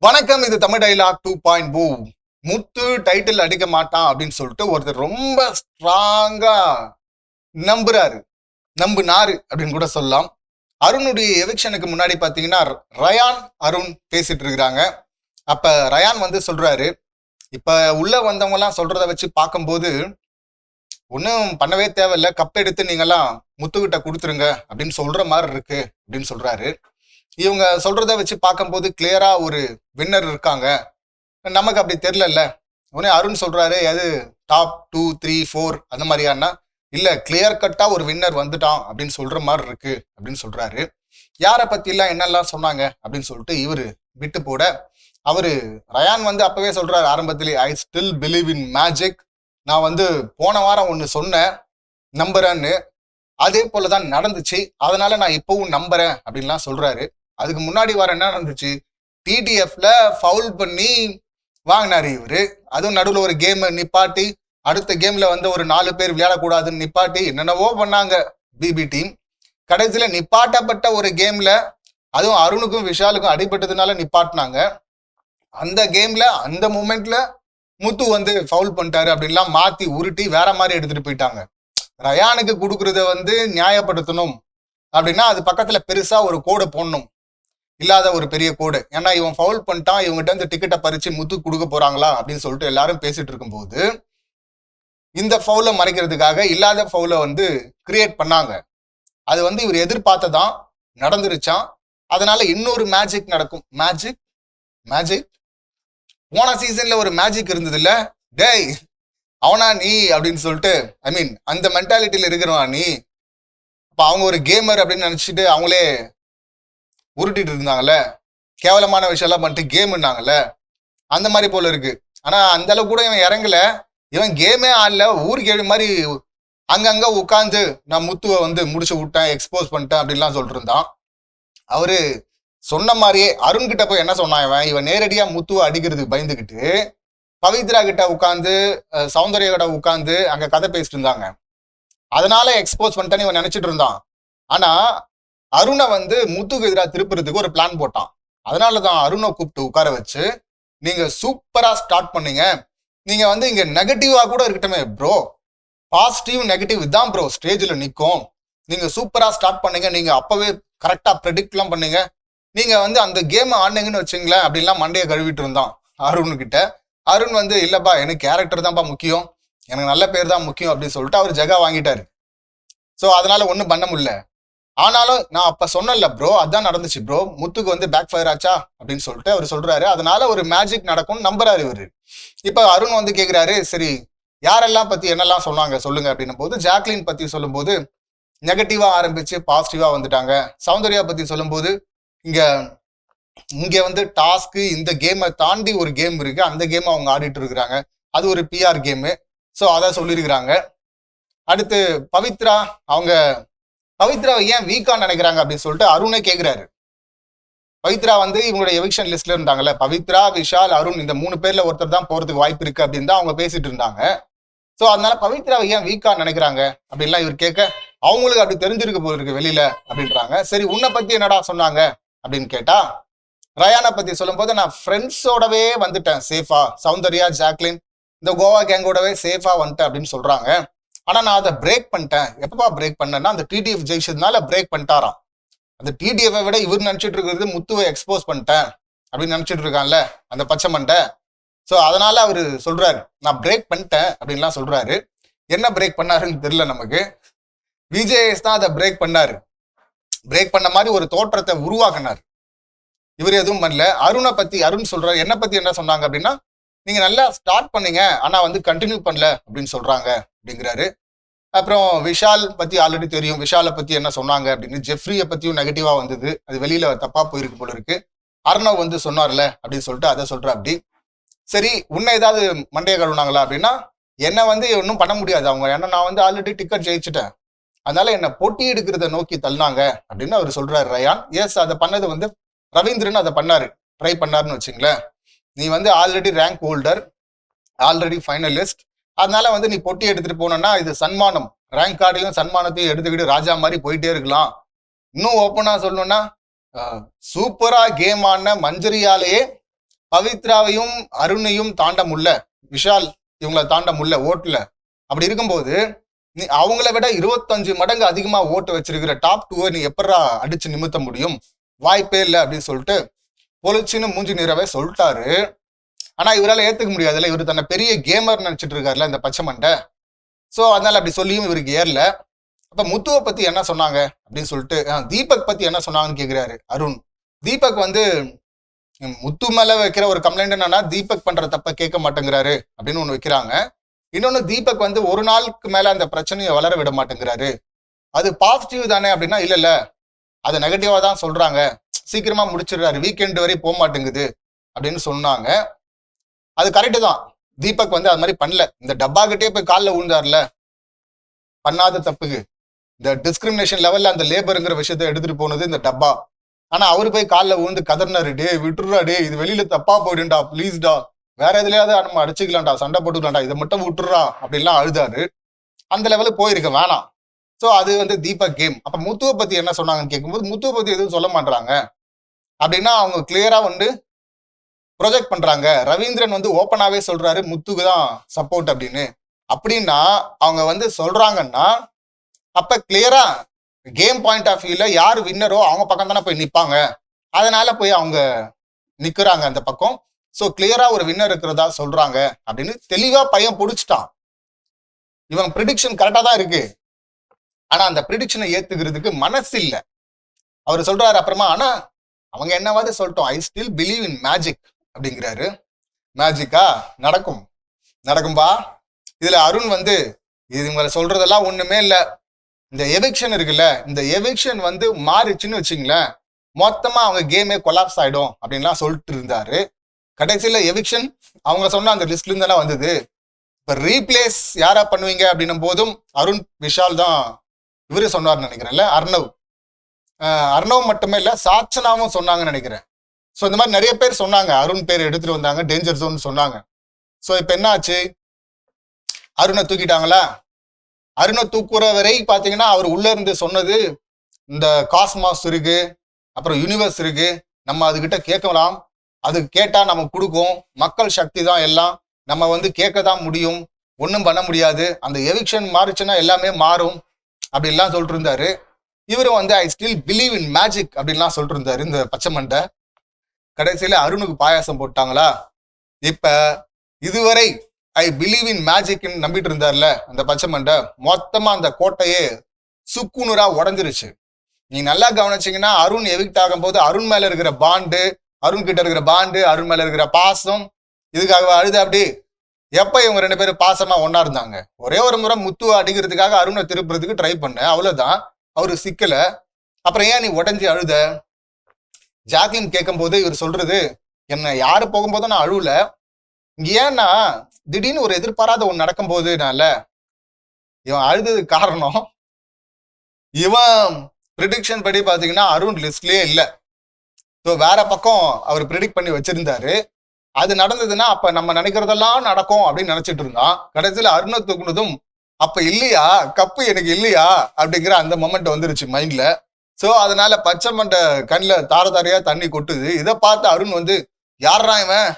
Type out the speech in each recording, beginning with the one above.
வணக்கம் இது Tamil dialogue two point பூ முத்து டைட்டில் அடிக்க மாட்டான் அப்படின்னு சொல்லிட்டு ஒருத்தர் ரொம்ப ஸ்ட்ராங்கா நம்புறாரு. நம்புனாரு அப்படின்னு கூட சொல்லலாம். அருணுடைய எவிக்ஷனுக்கு முன்னாடி பார்த்தீங்கன்னா ரயான் அருண் பேசிட்டு இருக்கிறாங்க. அப்ப ரயான் வந்து சொல்றாரு இப்ப உள்ள வந்தவங்க எல்லாம் சொல்றத வச்சு பார்க்கும்போது ஒன்றும் பண்ணவே தேவையில்ல. கப் எடுத்து நீங்கெல்லாம் முத்துக்கிட்ட கொடுத்துருங்க அப்படின்னு சொல்ற மாதிரி இருக்கு அப்படின்னு சொல்றாரு. இவங்க சொல்றத வச்சு பார்க்கும்போது கிளியரா ஒரு வின்னர் இருக்காங்க. நமக்கு அப்படி தெரியலல்ல. உடனே அருண் சொல்றாரு அது டாப் டூ த்ரீ ஃபோர் அந்த மாதிரியானா இல்ல கிளியர் கட்டா ஒரு வின்னர் வந்துட்டான் அப்படின்னு சொல்ற மாதிரி இருக்கு அப்படின்னு சொல்றாரு. யாரை பத்தி எல்லாம் என்னெல்லாம் சொன்னாங்க அப்படின்னு சொல்லிட்டு இவரு விட்டு போட அவரு ரயான் வந்து அப்பவே சொல்றாரு ஆரம்பத்திலே I still believe in magic நான் வந்து போன வாரம் ஒன்று சொன்னேன் நம்புறேன்னு. அதே போலதான் நடந்துச்சு. அதனால நான் இப்பவும் நம்புறேன் அப்படின்லாம் சொல்றாரு. அதுக்கு முன்னாடி வாரம் என்ன நடந்துச்சு? டிடிஎஃப்ல ஃபவுல் பண்ணி வாங்கினாரு இவரு. அதுவும் நடுவில் ஒரு கேம் நிப்பாட்டி அடுத்த கேம்ல வந்து ஒரு நாலு பேர் விளையாடக்கூடாதுன்னு நிப்பாட்டி என்னென்னவோ பண்ணாங்க பிபி டீம் கடைசியில நிப்பாட்டப்பட்ட ஒரு கேம்ல அதுவும் அருணுக்கும் விஷாலுக்கும் அடிபட்டதுனால நிப்பாட்டினாங்க. அந்த கேம்ல அந்த மூமெண்ட்ல முத்து வந்து ஃபவுல் பண்ணிட்டாரு அப்படின்லாம் மாத்தி உருட்டி வேற மாதிரி எடுத்துட்டு போயிட்டாங்க. ரயானுக்கு கொடுக்கறத வந்து நியாயப்படுத்தணும் அப்படின்னா அது பக்கத்துல பெருசா ஒரு கோடு போடணும். இல்லாத ஒரு பெரிய கோடு. ஏன்னா இவன் ஃபவுல் பண்ணிட்டான் இவங்ககிட்ட இருந்து டிக்கெட்டை பறிச்சு முத்து கொடுக்க போறாங்களா? அப்படின்னு சொல்லிட்டு எல்லாரும் பேசிட்டு இருக்கும்போது இந்த ஃபவுலை மறைக்கிறதுக்காக இல்லாத ஃபவுலை வந்து கிரியேட் பண்ணாங்க. அது வந்து இவர் எதிர்பார்த்ததான் நடந்துருச்சான் அதனால இன்னொரு மேஜிக் நடக்கும். மேஜிக் மேஜிக் போன சீசன்ல ஒரு மேஜிக் இருந்தது இல்ல டேய் அவனா நீ? அப்படின்னு சொல்லிட்டு ஐ மீன் அந்த மென்டாலிட்டியில இருக்கிறவா நீ? அப்ப அவங்க ஒரு கேமர் அப்படின்னு நினைச்சிட்டு அவங்களே உருட்டிட்டு இருந்தாங்கல்ல கேவலமான விஷயம்லாம் பண்ணிட்டு கேம்னாங்கல்ல அந்த மாதிரி போல இருக்கு. ஆனா அந்த அளவுக்கு கூட இவன் இறங்கல. இவன் கேமே ஆடல. ஊர் கேள்வி மாதிரி அங்கங்க உட்காந்து நான் முத்துவை வந்து முடிச்சு விட்டேன் எக்ஸ்போஸ் பண்ணிட்டேன் அப்படின்லாம் சொல்லிட்டு இருந்தான் அவரு சொன்ன மாதிரியே அருண் கிட்ட போய் என்ன சொன்னான் இவன்? இவன் நேரடியா முத்துவை அடிக்கிறதுக்கு பயந்துக்கிட்டு பவித்ரா கிட்ட உட்காந்து சௌந்தர்யா கிட்ட உட்காந்து அங்க கதை பேசிட்டு இருந்தாங்க. அதனால எக்ஸ்போஸ் பண்ணிட்டேன்னு இவன் நினைச்சிட்டு இருந்தான். ஆனா அருணை வந்து முத்துக்கு எதிராக திருப்புறதுக்கு ஒரு பிளான் போட்டான். அதனாலதான் அருணை கூப்பிட்டு உட்கார வச்சு நீங்க சூப்பரா ஸ்டார்ட் பண்ணீங்க. நீங்க வந்து இங்க நெகட்டிவா கூட இருக்கட்டுமே ப்ரோ பாசிட்டிவ் நெகட்டிவ் தான் ப்ரோ ஸ்டேஜில் நிற்கும் நீங்க சூப்பரா ஸ்டார்ட் பண்ணீங்க. நீங்க அப்பவே கரெக்டா ப்ரெடிக்ட்லாம் பண்ணீங்க. நீங்க வந்து அந்த கேம் ஆடினீங்கன்னு வச்சுங்களேன் அப்படின்லாம் மண்டையை கழுவிட்டு இருந்தான் அருண் கிட்ட. அருண் வந்து இல்லப்பா எனக்கு கேரக்டர் தான்ப்பா முக்கியம். எனக்கு நல்ல பேர் தான் முக்கியம் அப்படின்னு சொல்லிட்டு அவர் ஜெகா வாங்கிட்டாரு. ஸோ அதனால ஒன்றும் பண்ண முடியல. ஆனாலும் நான் அப்ப சொன்னேன்ல ப்ரோ அதான் நடந்துச்சு ப்ரோ. முத்துக்கு வந்து பேக் ஃபயர் ஆச்சா? அப்படின்னு சொல்லிட்டு அவர் சொல்றாரு. அதனால ஒரு மேஜிக் நடக்கும்னு நம்புறாரு இவரு. இப்ப அருண் வந்து கேக்குறாரு சரி யாரெல்லாம் பத்தி என்னெல்லாம் சொன்னாங்க? சொல்லுங்க. அப்படின்னும் போது ஜாக்லின் பத்தி சொல்லும்போது நெகட்டிவா ஆரம்பிச்சு பாசிட்டிவா வந்துட்டாங்க. சௌந்தர்யா பத்தி சொல்லும்போது இங்க இங்க வந்து டாஸ்க்கு இந்த கேமை தாண்டி ஒரு கேம் இருக்கு. அந்த கேம் அவங்க ஆடிட்டு இருக்கிறாங்க. அது ஒரு பிஆர் கேமு ஸோ அதை சொல்லியிருக்கிறாங்க. அடுத்து பவித்ரா அவங்க பவித்ராவை ஏன் வீக்கா நினைக்கிறாங்க அப்படின்னு சொல்லிட்டு அருணே கேக்குறாரு. பவித்ரா வந்து இவங்களுடைய எவிக்ஷன் லிஸ்ட்ல இருந்தாங்கல்ல பவித்ரா விஷால் அருண் இந்த மூணு பேர்ல ஒருத்தர் தான் போறதுக்கு வாய்ப்பு இருக்கு அப்படின்னு தான் அவங்க பேசிட்டு இருந்தாங்க. ஸோ அதனால பவித்ராவை ஏன் வீக்கா நினைக்கிறாங்க அப்படின்லாம் இவர் கேட்க அவங்களுக்கு அப்படி தெரிஞ்சிருக்க போயிருக்கு வெளியில அப்படின்றாங்க. சரி உன்னை பத்தி என்னடா சொன்னாங்க அப்படின்னு கேட்டா ரயானை பத்தி சொல்லும்போது நான் ஃப்ரெண்ட்ஸோடவே வந்துட்டேன் சேஃபா சௌந்தர்யா ஜாக்லின் இந்த கோவா கேங்கோடவே சேஃபா வந்துட்டேன் அப்படின்னு சொல்றாங்க. ஆனால் நான் அதை பிரேக் பண்ணிட்டேன். எப்பப்பா பிரேக் பண்ணேன்னா அந்த டிடிஎஃப் ஜெயிச்சதுனால பிரேக் பண்ணிட்டாராம். அந்த டிடிஎஃபை விட இவர் நினச்சிட்டு இருக்கிறது முத்துவை எக்ஸ்போஸ் பண்ணிட்டேன் அப்படின்னு நினச்சிட்டு இருக்கான்ல அந்த பச்சை மண்டை. ஸோ அதனால அவர் சொல்றாரு நான் பிரேக் பண்ணிட்டேன் அப்படின்லாம் சொல்றாரு. என்ன பிரேக் பண்ணாருன்னு தெரியல நமக்கு. விஜேஎஸ் தான் அதை பிரேக் பண்ணாரு. பிரேக் பண்ண மாதிரி ஒரு தோற்றத்தை உருவாக்குனார். இவர் எதுவும் பண்ணல. அருணை பத்தி அருண் சொல்றாரு. என்னை பத்தி என்ன சொன்னாங்க அப்படின்னா நீங்க நல்லா ஸ்டார்ட் பண்ணீங்க ஆனா வந்து கண்டினியூ பண்ணல அப்படின்னு சொல்றாங்க அப்படிங்கிறாரு. அப்புறம் விஷால் பத்தி ஆல்ரெடி தெரியும். விஷாலை பத்தி என்ன சொன்னாங்க அப்படின்னு ஜெஃப்ரியை பத்தியும் நெகட்டிவா வந்தது. அது வெளியில தப்பா போயிருக்கு போல இருக்கு. அர்ணவ் வந்து சொன்னார்ல அப்படின்னு சொல்லிட்டு அதை சொல்ற அப்படி. சரி உன்னை ஏதாவது மண்டைய கழுவுனாங்களா அப்படின்னா என்னை வந்து ஒன்றும் பண்ண முடியாது. அவங்க ஏன்னா நான் வந்து ஆல்ரெடி டிக்கெட் ஜெயிச்சுட்டேன். அதனால என்னை போட்டி எடுக்கிறத நோக்கி தள்ளினாங்க அப்படின்னு அவர் சொல்றாரு ரயான். எஸ் அதை பண்ணது வந்து ரவீந்திரன் அதை பண்ணாரு. ட்ரை பண்ணாருன்னு வச்சுங்களேன். நீ வந்து already rank holder already finalist அதனால வந்து நீ பொட்டி எடுத்துட்டு போனோம்னா இது சன்மானம். ரேங்க் கார்டையும் சன்மானத்தையும் எடுத்துக்கிட்டு ராஜா மாதிரி போயிட்டே இருக்கலாம். இன்னும் ஓப்பனா சொல்லணும்னா சூப்பரா கேம் ஆன மஞ்சரியாலேயே பவித்ராவையும் அருணையும் தாண்ட முடியல. விஷால் இவங்கள தாண்ட முடியல ஓட்டுல. அப்படி இருக்கும்போது நீ அவங்கள விட இருபத்தஞ்சு மடங்கு அதிகமா ஓட்டு வச்சிருக்கிற டாப் டூவை நீ எப்படா அடிச்சு நிமித்த முடியும்? வாய்ப்பே இல்லை அப்படின்னு சொல்லிட்டு பொலிச்சின்னு மூஞ்சி நிறவே சொல்லிட்டாரு. ஆனா இவரால் ஏத்துக்க முடியாதுல்ல. இவர் தன்னை பெரிய கேமர் நினைச்சிட்டு இருக்காருல இந்த பச்சை மண்டை. ஸோ அதனால அப்படி சொல்லியும் இவருக்கு ஏறல. அப்ப முத்துவை பத்தி என்ன சொன்னாங்க? அப்படின்னு சொல்லிட்டு தீபக் பத்தி என்ன சொன்னாங்கன்னு கேக்குறாரு அருண். தீபக் வந்து முத்து மேல வைக்கிற ஒரு கம்ப்ளைண்ட் என்னன்னா தீபக் பண்ற தப்ப கேட்க மாட்டேங்கிறாரு அப்படின்னு ஒன்று வைக்கிறாங்க. இன்னொன்னு தீபக் வந்து ஒரு நாளுக்கு மேல அந்த பிரச்சனையை வளர விட மாட்டேங்கிறாரு. அது பாசிட்டிவ் தானே அப்படின்னா இல்ல இல்ல. அது நெகட்டிவா தான் சொல்றாங்க. சீக்கிரமா முடிச்சிடுறாரு. வீக்கெண்ட் வரை போக மாட்டேங்குது அப்படின்னு சொன்னாங்க. அது கரெக்டு தான். தீபக் வந்து அது மாதிரி பண்ணல. இந்த டப்பா கிட்டே போய் காலில் விழுந்தார்ல பண்ணாத தப்புக்கு. இந்த டிஸ்கிரிமினேஷன் லெவல்ல அந்த லேபருங்கிற விஷயத்த எடுத்துட்டு போனது இந்த டப்பா. ஆனா அவரு போய் காலில் விழுந்து கதர்னாரு டே விட்டுறா டே இது வெளியில தப்பா போயிடும்டா ப்ளீஸ்டா வேற எதுலயாவது நம்ம அடிச்சுக்கலாம்டா சண்டை போட்டுக்கலாம்டா இதை மட்டும் விட்டுறா அப்படின்லாம் அழுதாரு. அந்த லெவலுக்கு போயிருக்க வேணாம். ஸோ அது வந்து தீபக் கேம் அப்போ முத்துவை பத்தி என்ன சொன்னாங்கன்னு கேட்கும்போது முத்துவை பத்தி எதுவும் சொல்ல மாட்டாங்க அப்படின்னா அவங்க கிளியரா வந்து ப்ரொஜெக்ட் பண்றாங்க. ரவீந்திரன் வந்து ஓப்பனாவே சொல்றாரு முத்துக்கு தான் சப்போர்ட் அப்படின்னு. அப்படின்னா அவங்க வந்து சொல்றாங்கன்னா அப்ப கிளியரா கேம் பாயிண்ட் ஆஃப் வியூல யார் வின்னரோ அவங்க பக்கம் தானே போய் நிற்பாங்க அதனால போய் அவங்க நிக்கிறாங்க அந்த பக்கம். ஸோ கிளியரா ஒரு வின்னர் இருக்கிறதா சொல்றாங்க அப்படின்னு தெளிவா பையன் பிடிச்சிட்டான். இவன் ப்ரிடிக்ஷன் கரெக்டா தான் இருக்கு. ஆனா அந்த ப்ரிடிக்ஷனை ஏத்துக்கிறதுக்கு மனசு இல்லை. அவர் சொல்றாரு அப்புறமா ஆனா அவங்க என்னவாது சொல்லிட்டோம். I still believe in magic அப்படிங்கிறாரு. மேஜிக்கா நடக்கும். நடக்கும்பா? இதுல அருண் வந்து இது இவங்களை சொல்றதெல்லாம் ஒண்ணுமே இல்ல. இந்த எவிக்ஷன் இருக்குல்ல இந்த எவிக்ஷன் வந்து மாறிச்சுன்னு வச்சுங்களேன் மொத்தமா அவங்க கேமே கொலாப்ஸ் ஆயிடும் அப்படின்லாம் சொல்லிட்டு இருந்தாரு. கடைசியில எவிக்ஷன் அவங்க சொன்ன அந்த லிஸ்ட்ல இருந்தெல்லாம் வந்தது. இப்ப ரீப்ளேஸ் யாரா பண்ணுவீங்க அப்படின்னும் போதும் அருண் விஷால் தான் இவரு சொன்னார்னு நினைக்கிறேன்ல அர்ணவ். அர்ணவ் மட்டுமே இல்ல சாச்சனாவும் சொன்னாங்கன்னு நினைக்கிறேன். ஸோ இந்த மாதிரி நிறைய பேர் சொன்னாங்க. அருண் பேர் எடுத்துட்டு வந்தாங்க. டேஞ்சர் ஜோன் சொன்னாங்க. ஸோ இப்போ என்ன ஆச்சு அருணை தூக்கிட்டாங்களா? அருணை தூக்குற வரை பார்த்தீங்கன்னா அவர் உள்ள இருந்து சொன்னது இந்த காஸ்மாஸ் இருக்கு அப்புறம் யூனிவர்ஸ் இருக்கு. நம்ம அதுகிட்ட கேட்கலாம். அது கேட்டா நம்ம கொடுக்கும். மக்கள் சக்தி தான் எல்லாம். நம்ம வந்து கேட்க தான் முடியும். ஒன்றும் பண்ண முடியாது. அந்த எவிக்ஷன் மாறுச்சுன்னா எல்லாமே மாறும். அப்படின்லாம் சொல்லிட்டு இருந்தாரு. இவரும் வந்து I still believe in magic அப்படின்லாம் சொல்லிட்டு இருந்தாரு இந்த பச்சை மண்டை. கடைசியில அருணுக்கு பாயாசம் போட்டாங்களா? இப்ப இதுவரை ஐ பிலீவ் இன் மேஜிக்னு நம்பிட்டு இருந்தார்ல அந்த பச்சை மண்டை மொத்தமா அந்த கோட்டையே சுக்குநூறா உடஞ்சிருச்சு. நீ நல்லா கவனிச்சிங்கன்னா அருண் எவிக்ட் ஆகும்போது அருண் மேல இருக்கிற பாண்டு அருண் கிட்ட இருக்கிற பாண்டு அருண் மேல இருக்கிற பாசம் இதுக்காக அழுது அப்படி? எப்ப இவங்க ரெண்டு பேரும் பாசமா ஒன்னா இருந்தாங்க? ஒரே ஒரு முறை முத்துவை அடிக்கிறதுக்காக அருணை திருப்புறதுக்கு ட்ரை பண்ணேன். அவ்வளவுதான். அவரு சிக்கல. அப்புறம் ஏன் நீ உடஞ்சி அழுத? ஜாக்லின் கேட்கும்போது இவர் சொல்றது என்ன யாரு போகும்போதும் நான் அழுவல? ஏன்னா திடீர்னு ஒரு எதிர்பாராத ஒன்று நடக்கும்போதுனால இவன் அழுததுக்கு காரணம் இவன் ப்ரிடிக்ஷன் படி பார்த்தீங்கன்னா அருண் லிஸ்ட்லேயே இல்லை. ஸோ வேற பக்கம் அவர் ப்ரிடிக்ட் பண்ணி வச்சிருந்தாரு. அது நடந்ததுன்னா அப்போ நம்ம நினைக்கிறதெல்லாம் நடக்கும் அப்படின்னு நினைச்சிட்டு இருந்தான். கடைசியில் அருணை தூக்குனதும் அப்போ இல்லையா? கப்பு எனக்கு இல்லையா? அப்படிங்கிற அந்த மொமெண்ட் வந்துருச்சு மைண்டில் ஸோ அதனால பச்சை மண்டை கண்ணில் தார தாரையா தண்ணி கொட்டுது. இதை பார்த்து அருண் வந்து யாரா இவன்?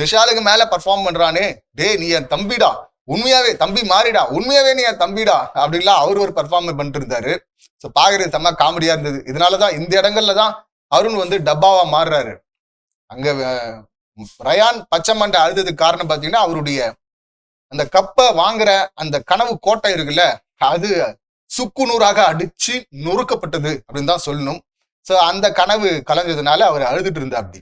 விஷாலுக்கு மேல பர்ஃபார்ம் பண்றானே. டே நீ என் தம்பிடா. உண்மையாவே தம்பி மாறிடா. உண்மையாவே நீ என் தம்பிடா. அப்படின்லாம் அவர் ஒரு பர்ஃபார்ம் பண்ணிட்டு இருந்தாரு ஸோ பாக்குறது செம்ம காமெடியா இருந்தது. இதனாலதான் இந்த இடங்கள்ல தான் அருண் வந்து டப்பாவா மாறுறாரு. அங்க ரயான் பச்சை மண்டை அழுததுக்கு காரணம் பார்த்தீங்கன்னா அவருடைய அந்த கப்பை வாங்குற அந்த கனவு கோட்டை இருக்குல்ல அது சுக்கு நூறாக அடிச்சு நொறுக்கப்பட்டது அப்படின்னு தான் சொல்லணும். ஸோ அந்த கனவு கலைஞ்சதுனால அவர் அழுதுட்டு இருந்தா அப்படி.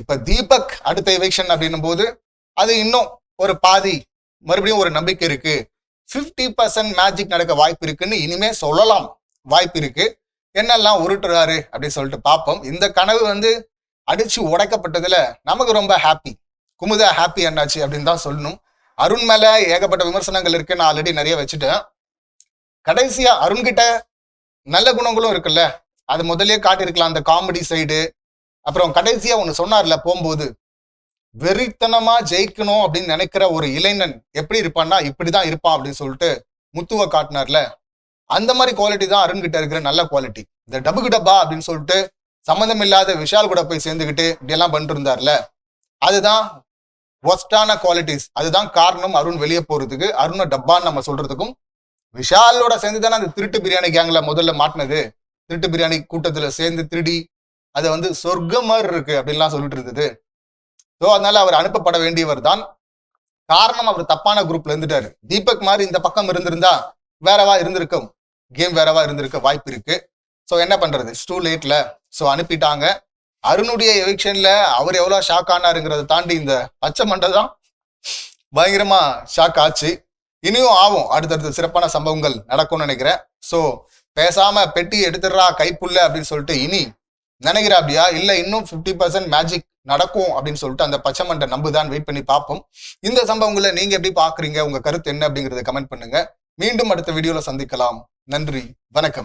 இப்ப தீபக் அடுத்த எவிக்ஷன் அப்படின்னும் போது அது இன்னும் ஒரு பாதி மறுபடியும் ஒரு நம்பிக்கை இருக்கு. 50% பர்சன்ட் மேஜிக் நடக்க வாய்ப்பு இருக்குன்னு இனிமே சொல்லலாம். வாய்ப்பு இருக்கு. என்னெல்லாம் உருட்டுறாரு அப்படின்னு சொல்லிட்டு பார்ப்போம். இந்த கனவு வந்து அடிச்சு உடைக்கப்பட்டதுல நமக்கு ரொம்ப ஹாப்பி குமுதா ஹாப்பி என்னாச்சு அப்படின்னு தான் சொல்லணும். அருண் மேல ஏகப்பட்ட விமர்சனங்கள் இருக்கு நான் ஆல்ரெடி நிறைய வச்சுட்டேன். கடைசியா அருண்கிட்ட நல்ல குணங்களும் இருக்குல்ல அது முதலே காட்டியிருக்கலாம் அந்த காமெடி சைடு அப்புறம் கடைசியா ஒன்று சொன்னார்ல போகும்போது வெறித்தனமா ஜெயிக்கணும் அப்படின்னு நினைக்கிற ஒரு இளைஞன் எப்படி இருப்பான்னா இப்படிதான் இருப்பான் அப்படின்னு சொல்லிட்டு முத்துவ காட்டினார்ல. அந்த மாதிரி குவாலிட்டி தான் அருண் கிட்ட இருக்கிற நல்ல குவாலிட்டி இந்த டபுக்கு டப்பா அப்படின்னு சொல்லிட்டு சம்மந்தம் இல்லாத விஷால் கூட போய் சேர்ந்துக்கிட்டு இப்படியெல்லாம் பண்ணிட்டு இருந்தார்ல. அதுதான் ஒஸ்டான குவாலிட்டிஸ் அதுதான் காரணம் அருண் வெளியே போறதுக்கு அருணை டப்பான்னு நம்ம சொல்றதுக்கும் விஷாலோட சேர்ந்து தானே அந்த திருட்டு பிரியாணி கேங்ல முதல்ல மாட்டினது? திருட்டு பிரியாணி கூட்டத்துல சேர்ந்து திருடி அதை வந்து சொர்க்கம் மாதிரி இருக்கு அப்படின்லாம் சொல்லிட்டு இருந்தது. ஸோ அதனால அவர் அனுப்பப்பட வேண்டியவர் தான். காரணம் அவர் தப்பான குரூப்ல இருந்துட்டாரு. தீபக் மாதிரி இந்த பக்கம் இருந்திருந்தா வேறவா இருந்திருக்கும். கேம் வேறவா இருந்திருக்க வாய்ப்பு இருக்கு. ஸோ என்ன பண்றது? டூ லேட்ல ஸோ அனுப்பிட்டாங்க. அருணுடைய எவிக்ஷன்ல அவர் எவ்வளோ ஷாக் ஆனாருங்கிறத தாண்டி இந்த பச்சை மண்டை தான் பயங்கரமா ஷாக் ஆச்சு. இனியும் ஆகும். அடுத்தடுத்த சிறப்பான சம்பவங்கள் நடக்கும்னு நினைக்கிறேன். ஸோ பேசாம பெட்டி எடுத்துடுறா கைப்புள்ள அப்படின்னு சொல்லிட்டு இனி நினைக்கிறா அப்படியா இன்னும் 50% பர்சன்ட் மேஜிக் நடக்கும் அப்படின்னு சொல்லிட்டு அந்த பச்சை நம்புதான் வெயிட் பண்ணி பார்ப்போம். இந்த சம்பவங்களை நீங்க எப்படி பாக்குறீங்க உங்க கருத்து என்ன அப்படிங்கறத கமெண்ட் பண்ணுங்க. மீண்டும் அடுத்த வீடியோல சந்திக்கலாம். நன்றி. வணக்கம்.